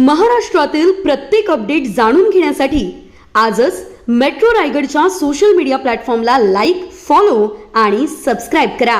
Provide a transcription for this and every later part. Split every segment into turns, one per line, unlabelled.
महाराष्ट्रातील प्रत्येक अपडेट जाणून घेण्यासाठी आजच मेट्रो रायगडच्या सोशल मीडिया प्लॅटफॉर्मला लाईक फॉलो आणि सबस्क्राईब करा.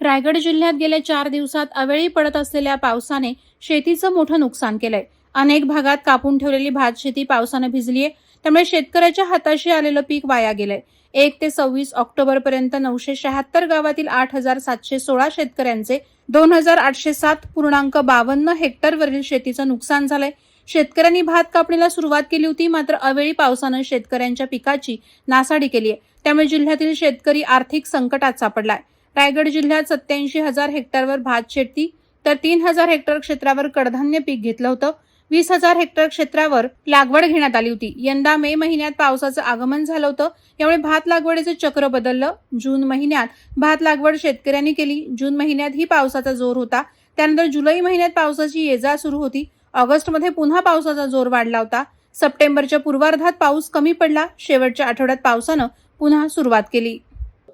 रायगड जिल्ह्यात गेल्या चार दिवसात अवेळी पडत असलेल्या पावसाने शेतीचं मोठं नुकसान केलंय. अनेक भागात कापून ठेवलेली भात शेती पावसानं आहे त्यामुळे शेतकऱ्याच्या हाताशी आलेलं पीक वाया गेलंय. एक ते सव्वीस ऑक्टोबर पर्यंत नऊशे शहात्तर गावातील आठ हजार सातशे सोळा शेतकऱ्यांचे दोन हजार आठशे सात पूर्णांक बावन्न हेक्टरवरील शेतीचं नुकसान झालंय. शेतकऱ्यांनी भात कापणीला सुरुवात केली होती मात्र अवेळी पावसानं शेतकऱ्यांच्या पिकाची नासाडी केली आहे त्यामुळे जिल्ह्यातील शेतकरी आर्थिक संकटात सापडलाय. रायगड जिल्ह्यात सत्याऐंशी हजार हेक्टरवर भात शेती तर तीन हजार हेक्टर क्षेत्रावर कडधान्य पीक घेतलं होतं. वीस हजार हेक्टर क्षेत्रावर लागवड घेण्यात आली होती. यंदा मे महिन्यात पावसाचं आगमन झालं होतं. यामुळे भात लागवडीचं चक्र बदललं. जून महिन्यात भात लागवड शेतकऱ्यांनी केली. जून महिन्यात ही पावसाचा जोर होता. त्यानंतर जुलै महिन्यात पावसाची ये जा सुरू होती. ऑगस्टमध्ये पुन्हा पावसाचा जोर वाढला होता. सप्टेंबरच्या पूर्वार्धात पाऊस कमी पडला. शेवटच्या आठवड्यात पावसानं पुन्हा सुरुवात केली.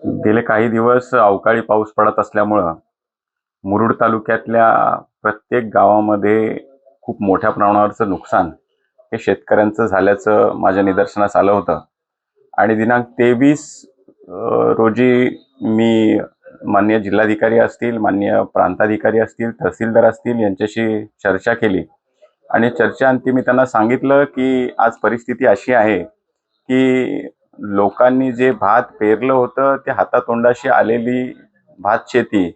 गेले काही दिवस अवकाळी पाऊस पडत असल्यामुळं मुरुड तालुक्यातल्या प्रत्येक गावामध्ये खूप मोठ्या प्रमाणावरचं नुकसान हे शेतकऱ्यांचं झाल्याचं माझ्या निदर्शनास आलं होतं. आणि दिनांक तेवीस रोजी मी माननीय जिल्हाधिकारी असतील मान्य प्रांताधिकारी असतील तहसीलदार असतील यांच्याशी चर्चा केली. आणि चर्चेअंती मी त्यांना सांगितलं की आज परिस्थिती अशी आहे की लोकांनी जे भात पेरलं होतं ते हातातोंडाशी आलेली भात शेती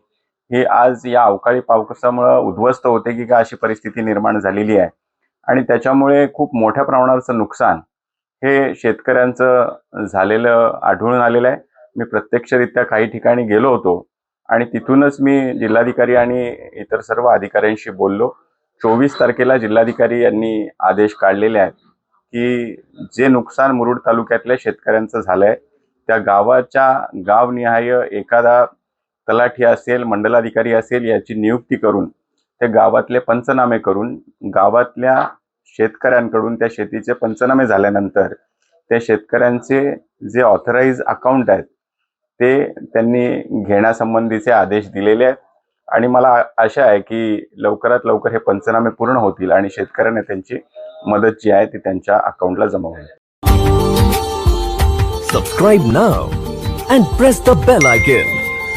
हे आज या अवकाळी पावसामुळं उद्ध्वस्त होते की का अशी परिस्थिती निर्माण झालेली आहे. आणि त्याच्यामुळे खूप मोठ्या प्रमाणावरचं नुकसान हे शेतकऱ्यांचं झालेलं आढळून आलेलं आहे. मी प्रत्यक्षरित्या काही ठिकाणी गेलो होतो आणि तिथूनच मी जिल्हाधिकारी आणि इतर सर्व अधिकाऱ्यांशी बोललो. चोवीस तारखेला जिल्हाधिकारी यांनी आदेश काढलेले आहेत की जे नुकसान मुरुड तालुक्यातल्या शेतकऱ्यांचं झालंय त्या गावाच्या गावनिहाय एखादा तलाठी असेल मंडलाधिकारी असेल याची नियुक्ती करून ते गावातले पंचनामे करून गावातल्या शेतकऱ्यांकडून त्या शेतीचे पंचनामे झाल्यानंतर त्या शेतकऱ्यांचे जे ऑथराईज अकाउंट आहेत ते त्यांनी घेण्यासंबंधीचे आदेश दिलेले आहेत. आणि मला आशा आहे की लवकरात लवकर हे पंचनामे पूर्ण होतील आणि शेतकऱ्यांना त्यांची मदत जी आहे ती त्यांच्या अकाउंटला जमा होईल
subscribe now and press the bell icon